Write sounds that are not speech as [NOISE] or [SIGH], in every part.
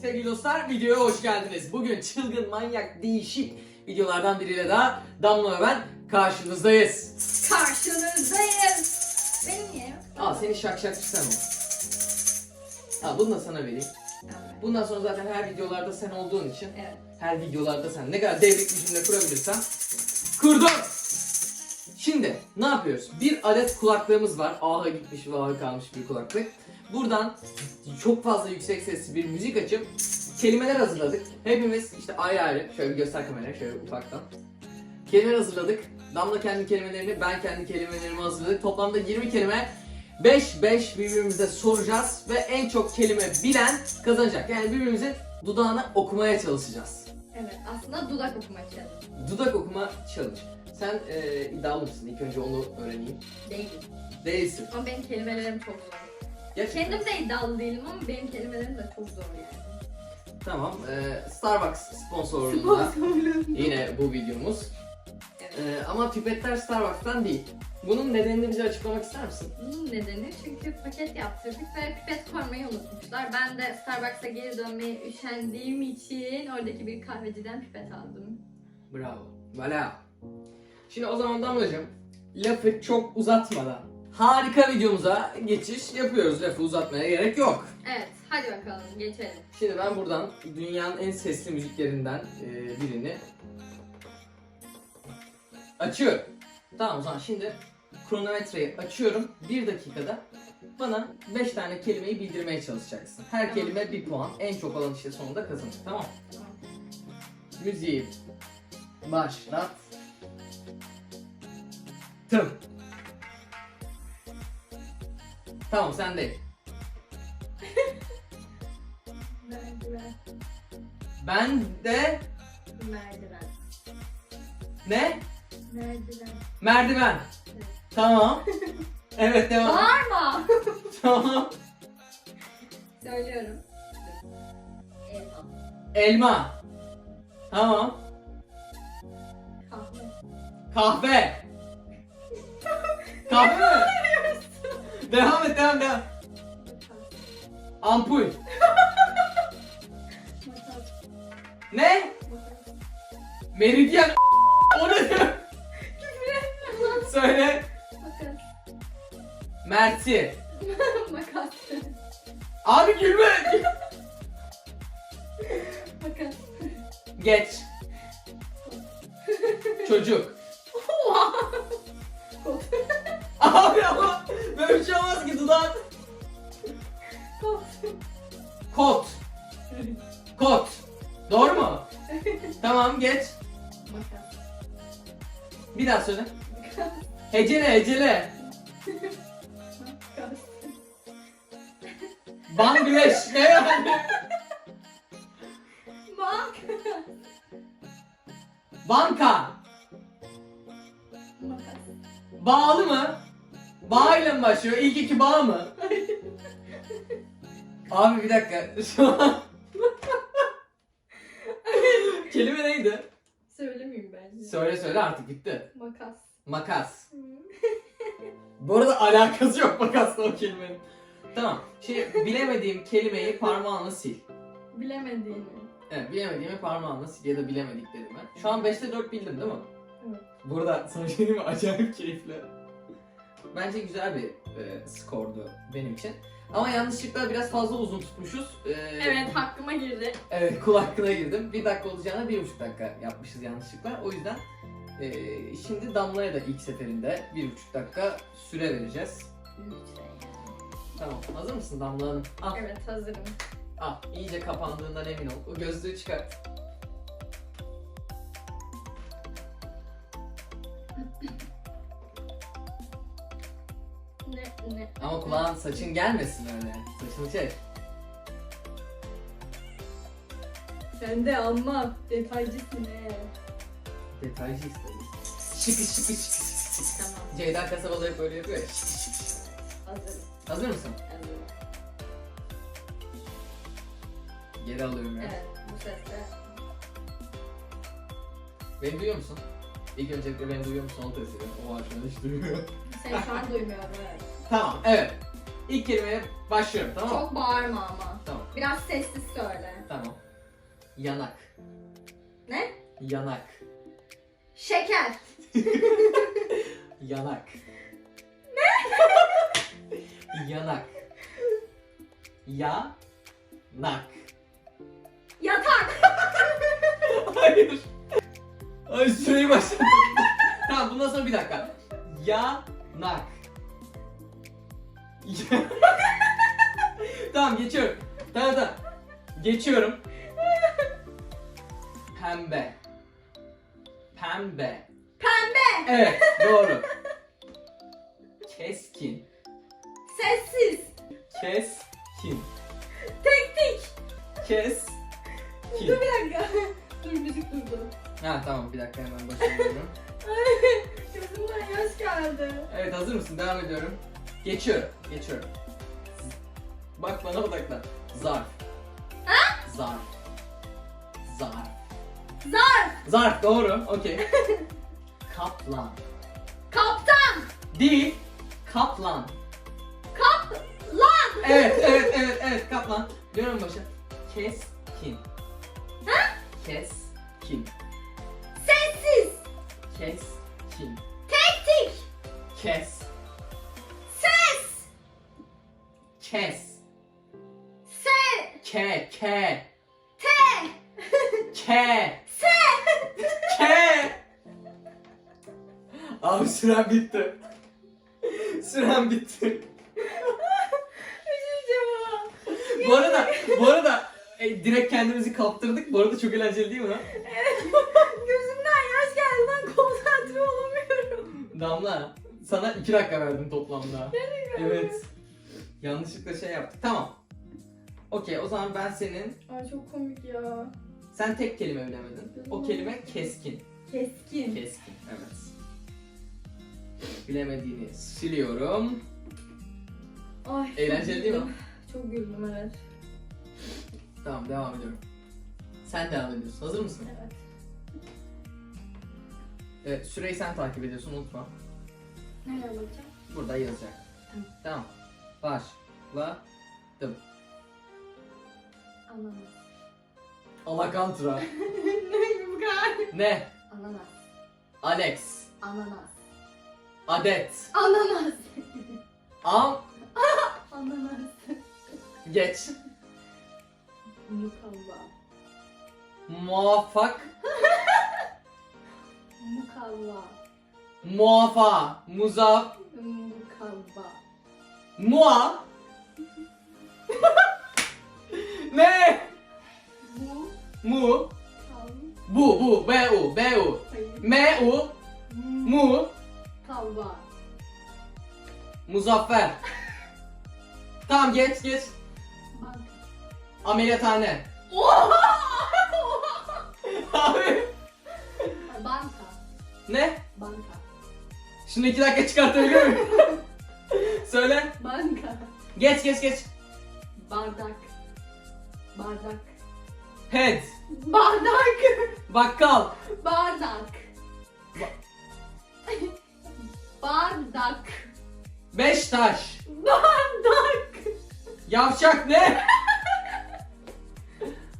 Sevgili dostlar videoya hoş geldiniz. Bugün çılgın, manyak, değişik videolardan biriyle daha Damla ve ben karşınızdayız. Karşınızdayız. Benim niye yok? Al seni şak şak sen ol. Al bunu da sana vereyim. Evet. Bundan sonra zaten her videolarda sen olduğun için Evet. her videolarda sen ne kadar devrik bir cümle kurabilirsen kurdum. Şimdi ne yapıyoruz? Bir adet kulaklığımız var. Aha gitmiş ve aha kalmış bir kulaklık. Buradan çok fazla yüksek sesli bir müzik açıp kelimeler hazırladık. Hepimiz işte ayrı ayrı şöyle bir göster kameraya şöyle ufaktan. Kelimeler hazırladık. Damla kendi kelimelerini, ben kendi kelimelerimi hazırladık. Toplamda 20 kelime 5-5 birbirimize soracağız ve en çok kelime bilen kazanacak. Yani birbirimizin dudağına okumaya çalışacağız. Evet. Aslında dudak okuma challenge. Dudak okuma challenge. Sen e, iddialı mısın? İlk önce onu öğreneyim. Değil. Değilsin. Ama benim kelimelerim çok zor. Gerçekten. Kendim de iddialı değilim ama benim kelimelerim de çok zor yani. Tamam. e, Starbucks sponsorluğunda yine bu videomuz. Evet. E, ama pipetler Starbucks'tan değil. Bunun nedenini bize açıklamak ister misin? Bunun nedeni çünkü paket yaptırdık ve pipet koymayı unutmuşlar. Ben de Starbucks'a geri dönmeye üşendiğim için oradaki bir kahveciden pipet aldım. Bravo. Voilà. Şimdi o zaman Damlacığım lafı çok uzatmadan harika videomuza geçiş yapıyoruz. Lafı uzatmaya gerek yok. Evet. Hadi bakalım geçelim. Şimdi ben buradan dünyanın en sesli müziklerinden e, birini açıyorum. Tamam o zaman şimdi kronometreyi açıyorum. Bir dakikada bana 5 tane kelimeyi bildirmeye çalışacaksın. Her Tamam. kelime bir puan. En çok olan işte sonunda kazanır. Tamam mı? Tamam. Müziği başlat. Tamam sen değil. Merdiven. Ben de Merdiven. ne? Merdiven. Merdiven. Evet. Tamam. Evet devam. Bağırma. [LAUGHS] Tamam. Söylüyorum. Elma. Elma. Tamam. Kahve. Kahve. Kahve? Devam et devam devam. Ampul. Ne? Meridyen. o ne? Söyle. Mersi. Makas. Abi gülme. Makas. Geç. Çocuk. Dudağın. Kot. Kot. Doğru mu? Tamam geç. Bir daha söyle. Hecele hecele. Bangladeş. Ne yani? Banka. Makas. Bağlı mı? Bağ ile mi başlıyor? İlk iki bağ mı? Abi bir dakika. Şu an... Kelime neydi? Söylemeyeyim bence. Söyle söyle artık bitti. Makas. Makas. Bu arada alakası yok makasla o kelimenin. Tamam. Şimdi bilemediğim kelimeyi parmağınla sil. Bilemediğini. Evet bilemediğimi parmağınla sil ya da bilemediklerimi. Şu an 5'te 4 bildim değil mi? Evet. Burada sana şey diyeyim mi? Acayip keyifli. Bence güzel bir e, skordu benim için. Ama yanlışlıkla biraz fazla uzun tutmuşuz. E, Evet hakkıma girdi. Evet kul hakkına girdim. Bir dakika olacağına bir buçuk dakika yapmışız yanlışlıkla. O yüzden e, şimdi Damla'ya da ilk seferinde bir buçuk dakika süre vereceğiz. Lütfen. Tamam hazır mısın Damla Hanım? Al, Evet hazırım. al. İyice kapandığından emin ol. O gözlüğü çıkart. Ne ne? Ama kulağın saçın gelmesin öyle. Saçını çek. Sen de amma detaycısın he. Detaycı isteriz. Şıkı şıkı şıkı. Tamam Ceyda kasabalı hep böyle yapıyor ya. Şıkı şıkı şıkı. hazırım. Hazır mısın? hazırım. Geri alıyorum ya. Evet bu sesle. Beni duyuyor musun? İlk öncelikle beni duyuyor musun onu test ediyorum. O arkadaş hiç duymuyor. Seni şu an duymuyorum evet. Tamam evet. İlk kelimeye başlıyorum tamam mı? Çok bağırma ama. Tamam. Biraz sessiz söyle. Tamam. Yanak. Ne? Yanak. Şeker. [LAUGHS] [LAUGHS] Yanak. Yanak. Ya. Nak. Yatak. [LAUGHS] Hayır. Ay süreyi başladı. tamam bundan sonra bir dakika. Yanak. [LAUGHS] tamam geçiyorum. Tamam tamam. Geçiyorum. Pembe. Pembe. Pembe. Evet doğru. [LAUGHS] Keskin. Sessiz. Keskin. Teknik. Keskin. Dur bir dakika. [LAUGHS] Dur müzik durdu. Ha tamam bir dakika hemen başlıyorum. Gözümden yaş geldi. Evet hazır mısın? Devam ediyorum. Geçiyorum. Geçiyorum. Bak bana odaklan. Zarf. Zarf. Zarf. Zarf. Zarf doğru. Okey. [LAUGHS] Kaplan. Kaptan. Değil. Kaplan. Kaplan. Evet evet evet evet kaplan. Diyorum başa. Keskin. Ha? Keskin. Sessiz. Keskin. Teknik. Kes. Kes. Se. Ke. Ke. Te. Ke. Se. Ke. Abi süren bitti. Süren bitti. Bu arada, bu arada e, direkt kendimizi kaptırdık. Bu arada çok eğlenceli değil mi lan? Gözümden yaş geldi lan konsantre olamıyorum. Damla, sana iki dakika verdim toplamda. Evet. Yanlışlıkla şey yaptık. Tamam. Okey, o zaman ben senin... Ay çok komik ya. Sen tek kelime bilemedin. O kelime keskin. Keskin. Keskin, evet. Bilemediğini siliyorum. Ay, Eğlenceli değil mi? güldüm. Çok güldüm evet. Tamam, devam ediyorum. Sen devam ediyorsun. Hazır mısın? Evet. Evet, süreyi sen takip ediyorsun, unutma. Nereye bakacağım? Burada yazacak. Tamam. Tamam. Başladım. Ananas. Alakantra. [LAUGHS] ne bu kadar? ne? Ananas. Alex. Ananas. Adet. Ananas. Am. [LAUGHS] Ananas. Geç. Mukavva. Muvaffak. Mukavva. Muafa. Muzaf. Mukavva. Mua. [LAUGHS] ne? Bu. Mu. Kav. Bu. Bu. B. U. B. U. Hayır. M. U. Mu. Kavva. Muzaffer. tamam geç geç. Banka. Ameliyathane. Oha! [LAUGHS] Abi. Banka. Ne? Banka. Şunu iki dakika çıkartabiliyor muyum? [LAUGHS] Söyle. Banka. Geç geç geç. Bardak. Bardak. Head. Bardak. Bakkal. Bardak. Bardak. Beştaş. Bardak. Yavşak ne?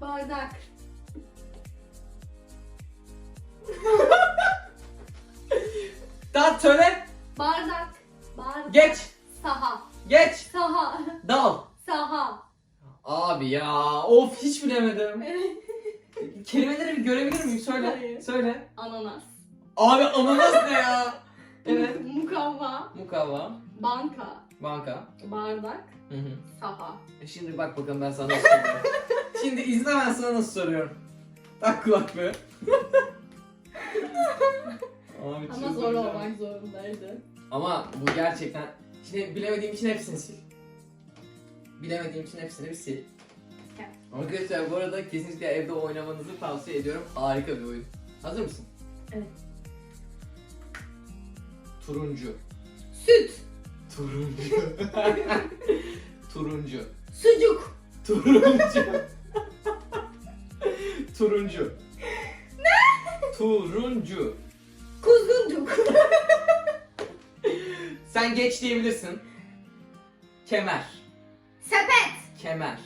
Bardak. Daha söyle. Bardak. Bardak. Geç. Saha. Geç. Saha. Dal. Saha. Abi ya of hiç bilemedim. Kelimeleri bir görebilir miyim? Söyle. Hayır. Söyle. Ananas. Abi ananas ne ya? Evet. Mukavva. Mukavva. Banka. Banka. Bardak. Hı hı. Saha. E Şimdi bak bakalım ben sana nasıl soruyorum. [LAUGHS] Şimdi izle ben sana nasıl soruyorum. Tak kulaklığı. Abi Ama zor olmak zorundaydı. Ama bu gerçekten... Şimdi bilemediğim için hepsini sil. Bilemediğim için hepsini bir sil. Evet. Arkadaşlar bu arada kesinlikle evde oynamanızı tavsiye ediyorum. Harika bir oyun. Hazır mısın? Evet. Turuncu. Süt. Turuncu. [LAUGHS] Turuncu. Sucuk. Turuncu. [LAUGHS] Turuncu. Ne? Turuncu. Kuzguncuk. Sen geç diyebilirsin. Kemer. Sepet. Kemer.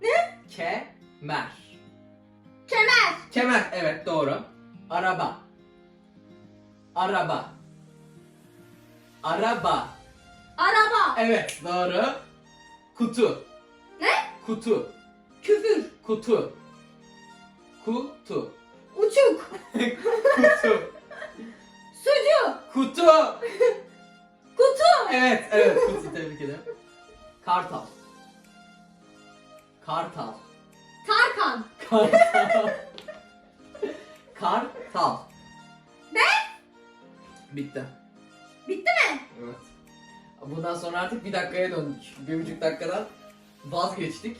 Ne? Kemer. Kemer. Evet doğru. Araba. Araba. Araba. Araba. Evet doğru. Kutu. Ne? Kutu. Küfür. Kutu. Kutu. Uçuk. [LAUGHS] Kutu. Sucu. Kutu. [LAUGHS] Kutu. Evet, evet. Kutu tebrik ederim. Kartal. Kartal. Tarkan. Kartal. Kartal. Ne? Bitti. Bitti mi? Evet. Bundan sonra artık bir dakikaya döndük. Bir buçuk dakikadan vazgeçtik.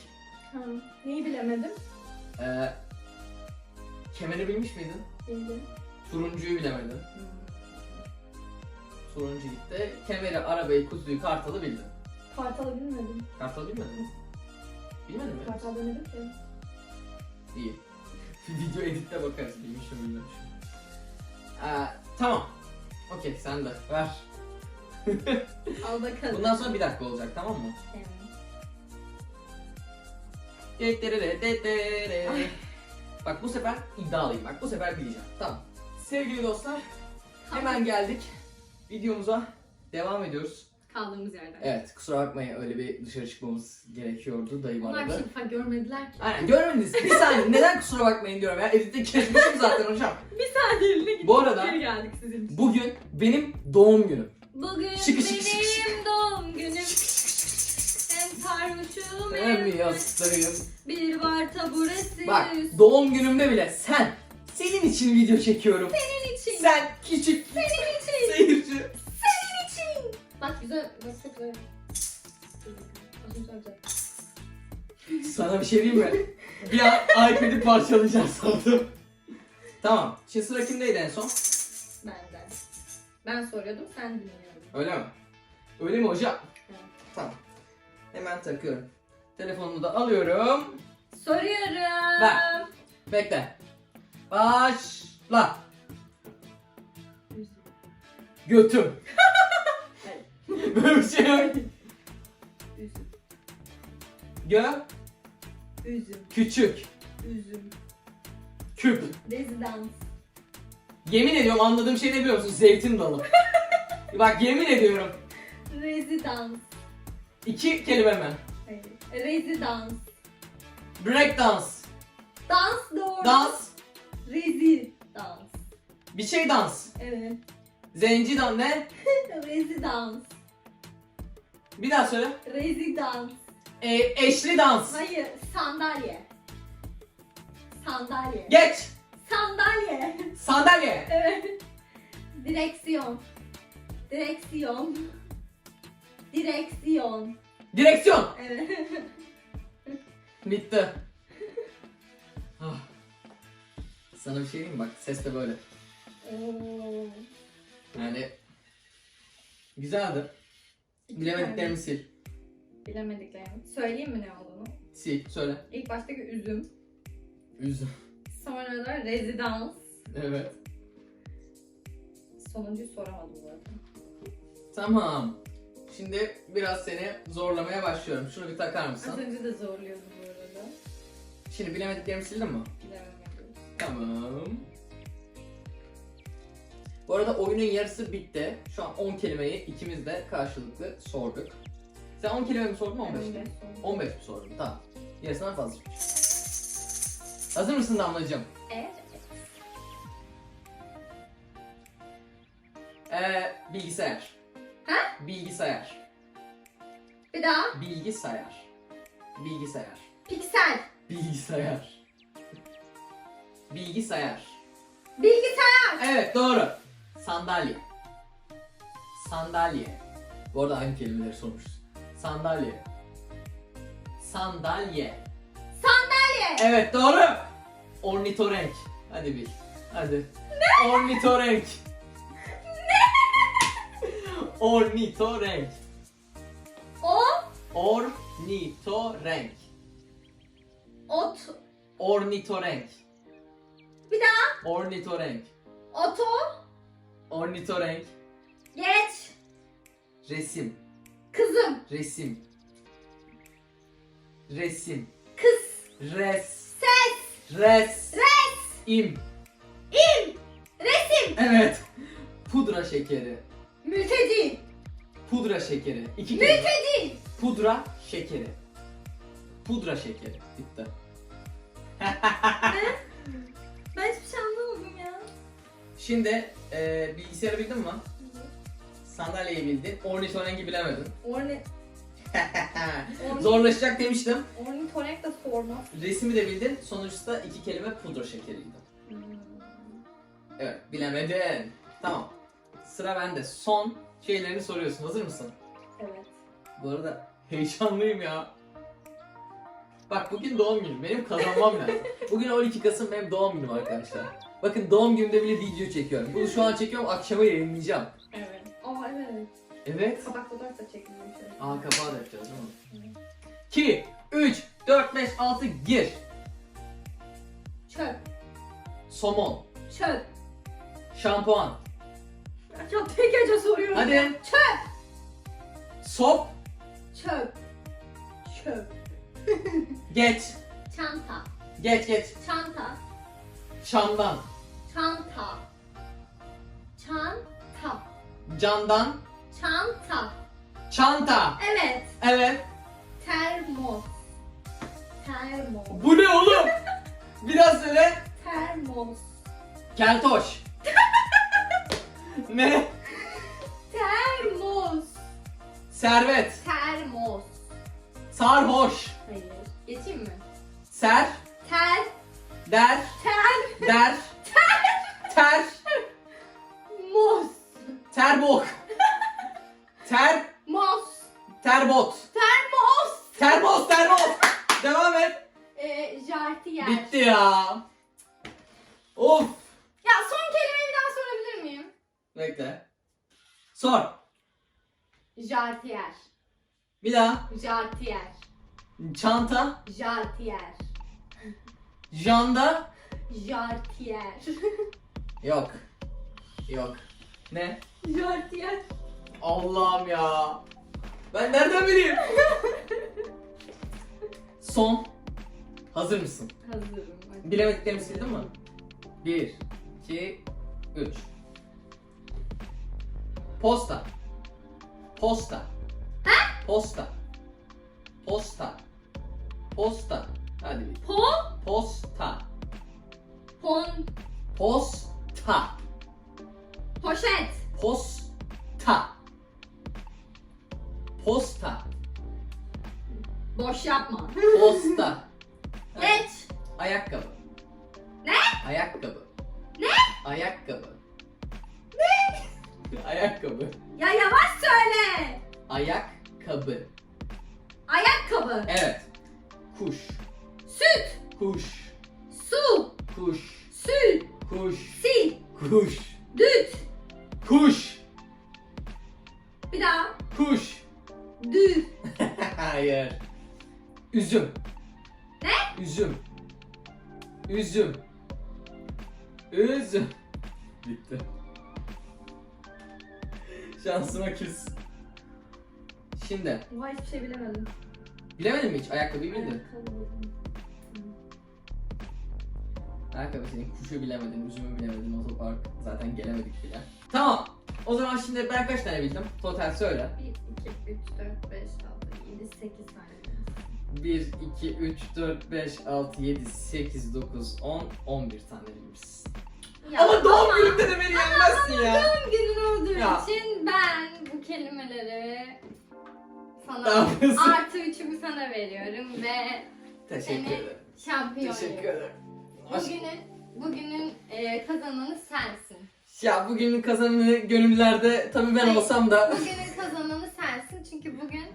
Ha, neyi bilemedim? Ee, kemeri bilmiş miydin? Bildim. Turuncuyu bilemedin. Turuncu gitti. Kemeri, arabayı, kutuyu, kartalı bildin. Kartalı bilmedim. Kartalı bilmedin mi? Bilmedin mi? Kartal demedim ki. İyi. [LAUGHS] Video editte bakarız. Bilmişim bilmemişim. Ee, tamam. Okey sen de ver. [LAUGHS] Al bakalım. Bundan sonra bir dakika olacak tamam mı? Evet. Detere, detere. [LAUGHS] Bak bu sefer iddialıyım bak bu sefer bileceğim. Tamam. Sevgili dostlar hemen geldik. Videomuza devam ediyoruz. Kaldığımız yerden. Evet kusura bakmayın öyle bir dışarı çıkmamız gerekiyordu dayım Onlar bir aradı. şey fark görmediler ki. Aynen görmediniz. Bir saniye neden kusura bakmayın diyorum ya. Editte kesmişim zaten hocam. [LAUGHS] Bir saniyeline gittik. Bu arada- Geri geldik sizin için. Bugün benim doğum günüm. Bugün Şıkı şıkı şıkı benim doğum günüm. Hem sarhoşum Hem hem yastayım. bir var taburesi. Bak doğum günümde bile sen, senin için video çekiyorum. Senin için. Sen küçük Sana bir şey diyeyim mi? Bir an iPad'i parçalayacağım sandım. Tamam. Şimdi sıra kimdeydi en son? Benden. Ben soruyordum sen dinliyordun. Öyle mi? Öyle mi hocam? Evet. Tamam. Hemen takıyorum. Telefonumu da alıyorum. Soruyorum. Ver. Bekle. Başla. Götüm. [LAUGHS] Böyle bir şey yok. Gö. Üzüm. Küçük. Üzüm. Küp. Rezidans. Yemin ediyorum anladığım şey ne biliyor musun? Zeytin dalı. [LAUGHS] Bak yemin ediyorum. Rezidans. İki kelime mi? Hayır. Rezidans. Break dance. Dans doğru. Dans. Rezidans. Bir şey dans. Evet. Zenci [LAUGHS] dans ne? Rezidans. Bir daha söyle. Rezidans. E, eşli dans. Hayır. Sandalye. Sandalye. Geç. Sandalye. Sandalye. Evet. Direksiyon. Direksiyon. Direksiyon. Direksiyon. Evet. Bitti. [LAUGHS] Ah. Sana bir şey diyeyim mi? Bak ses de böyle. Oo. Yani güzeldi. Bilemediklerimi sil. Bilemediklerimi. Söyleyeyim mi ne olduğunu? Sil. Söyle. İlk baştaki üzüm. Üzüm. Sonra da rezidans. Evet. Sonuncuyu soramadım zaten. Tamam. Şimdi biraz seni zorlamaya başlıyorum. Şunu bir takar Az mısın? önce de zorluyordum bu arada. Şimdi bilemediklerimi sildin mi? Bilemedim. Tamam. Bu arada oyunun yarısı bitti. Şu an 10 kelimeyi ikimiz de karşılıklı sorduk. Sen 10 kelime mi sordun 15 mi? 15 mi sordun? Tamam. Yarısından fazla. Hazır mısın Damlacığım? Evet. Ee, bilgisayar. Ha? Bilgisayar. Bir daha. Bilgisayar. Bilgisayar. Piksel. Bilgisayar. Bilgisayar. Bilgisayar. Evet doğru. Sandalye. Sandalye. Bu arada aynı kelimeleri sormuşuz. Sandalye. Sandalye. Sandalye. Evet doğru. Ornitorenk. Hadi bil. Hadi. Ne? Ornitorenk. Ne? Ornitorenk. O. Ornitorenk. Ot. Ornitorenk. Bir daha. Ornitorenk. Oto. Ornitorenk. Geç. Resim. Kızım. Resim. Resim. Kız. Res. Ses. Res. Res. İm. Resim. Evet. Pudra şekeri. Mülteci. Pudra şekeri. İki kelime. Mülteci. Pudra şekeri. Pudra şekeri. Bitti. Ben hiçbir şey anlamadım ya. Şimdi e, bilgisayarı bildin mi? Sandalyeyi bildin. Ornitorengi bilemedin. Orne... [LAUGHS] Zorlaşacak demiştim. Ornitorenk de sormaz. Resmi de bildin. Sonuçta da iki kelime pudra şekeriydi. Evet bilemedin. Tamam. Sıra bende. Son şeylerini soruyorsun. Hazır mısın? Evet. Bu arada heyecanlıyım ya. Bak bugün doğum günüm. Benim kazanmam lazım. [LAUGHS] Bugün 12 Kasım benim doğum günüm arkadaşlar. Bakın doğum günümde bile video çekiyorum. Bunu şu an çekiyorum akşama yayınlayacağım. Evet. Evet. Evet. Kabak fotoğraf da çekilmiş. Aa kapağı da yapacağız değil mi? 2, 3, 4, 5, 6 gir. Çöp. Somon. Çöp. Şampuan. Ya tek gece soruyorum. Hadi. ya. Çöp. Sop. Çöp. Çöp. [LAUGHS] Geç. Çanta. Geç geç. Çanta. Şamdan. Çanta. Çanta. Candan. Çanta. Çanta. Evet. Evet. Termos. Termos. Bu ne oğlum? Biraz söyle. Termos. Keltoş. ne? Termos. Servet. Termos. Sarhoş. Hayır. Geçeyim mi? Ser. Ter. Der. Ter. Der. Ter. Mos. Terbok. Ter. Mos. Terbot. Termos. Termos. Termos. Devam et. Ee, jartiyer. Bitti ya. Of. Ya son kelimeyi bir daha sorabilir miyim? Bekle. Sor. Jartiyer. Bir daha. Jartiyer. Çanta. Jartiyer. Janda. Jartiyer. [LAUGHS] Yok. Yok. Ne? Jartiyer. Allah'ım ya. Ben nereden bileyim? Son. Hazır mısın? Hazırım. hadi. Bilemediklerimi sildin mi? 1, 2, 3. Posta. Posta. Posta. Posta. Posta. Hadi bir. Po. Posta. Pon. Posta. Kuş. Dü. [LAUGHS] Hayır. Üzüm. Ne? Üzüm. Üzüm. Üzüm. Bitti. Şansıma küs. Şimdi. Vay hiçbir şey bilemedim. Bilemedin mi hiç? Ayakkabıyı bildin. Ayakkabı senin kuşu bilemedin, üzümü bilemedin, otopark zaten gelemedik bile. Tamam. O zaman şimdi ben kaç tane bildim? Total söyle. 1, 2, 3, 4, 5, 6, 7, 8 tane. 1, 2, 3, 4, 5, 6, 7, 8, 9, 10, 11 tane bilmişsin. Ya, Ama doğum gününde de beni yenmezsin ya. Doğum günün olduğu Ya. için ben bu kelimeleri Ne sana yapıyorsun? artı üçümü sana veriyorum ve Teşekkür Seni- ederim. şampiyon Teşekkür ederim. Aşk- Bugünün, bugünün e, kazananı sensin. Ya bugünün kazananı gönüllerde tabii ben Hayır. olsam da Bugünün kazananı sensin çünkü bugün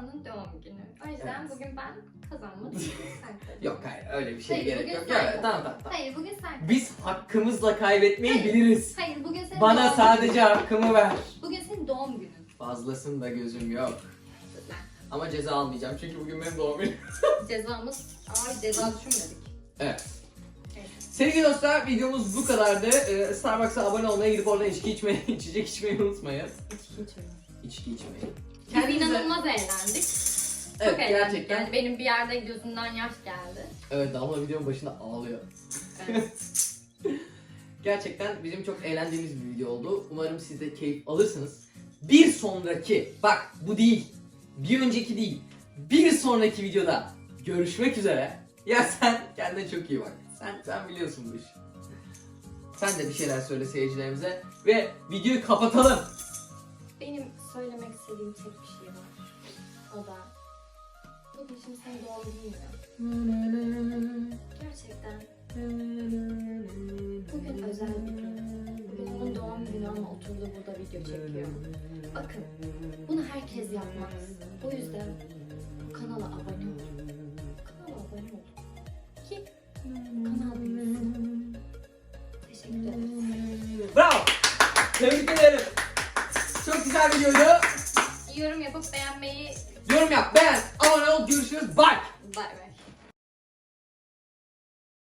onun doğum günü. O yüzden Evet. bugün ben kazanmadım. sen kazandın. Yok hayır öyle bir şey Hayır, gerek bugün yok. sen Ya, tamam tamam tamam. Hayır bugün sen Biz hakkımızla kaybetmeyi Hayır. biliriz. Hayır bugün senin Bana doğum sadece hakkımı ver. günün. Bugün senin doğum günün. Fazlasında gözüm yok. Ama ceza almayacağım çünkü bugün benim doğum günüm. Cezamız... Ay ceza düşünmedik. Evet. Evet. Sevgili dostlar videomuz bu kadardı. Ee, Starbucks'a abone olmayı, gidip oradan içki içmeyi, [LAUGHS] içecek içmeyi unutmayın. İçki içmeyin. İçki içmeyi. Biz inanılmaz eğlendik. Evet Çok eğlendik. gerçekten. Yani benim bir yerde gözümden yaş geldi. Evet Damla videonun başında ağlıyor. Evet. [LAUGHS] Gerçekten bizim çok eğlendiğimiz bir video oldu. Umarım siz de keyif alırsınız. Bir sonraki, bak bu değil, bir önceki değil, bir sonraki videoda görüşmek üzere. Ya sen kendine çok iyi bak. Sen sen biliyorsun bu işi. Sen de bir şeyler söyle seyircilerimize ve videoyu kapatalım. Benim söylemek istediğim tek bir şey var. O da bugün şimdi senin doğum günün. Gerçekten bugün özel bir gün. Bugün onun doğum günü ama oturdu burada video çekiyor. Bakın bunu herkes yapmaz. O yüzden kanala abone olun. Teşekkür ederim. Bravo. Tebrik ederim. Çok güzel videoydu. Yorum yapıp beğenmeyi Yorum yap, beğen, abone ol, görüşürüz. Bye. bay bay.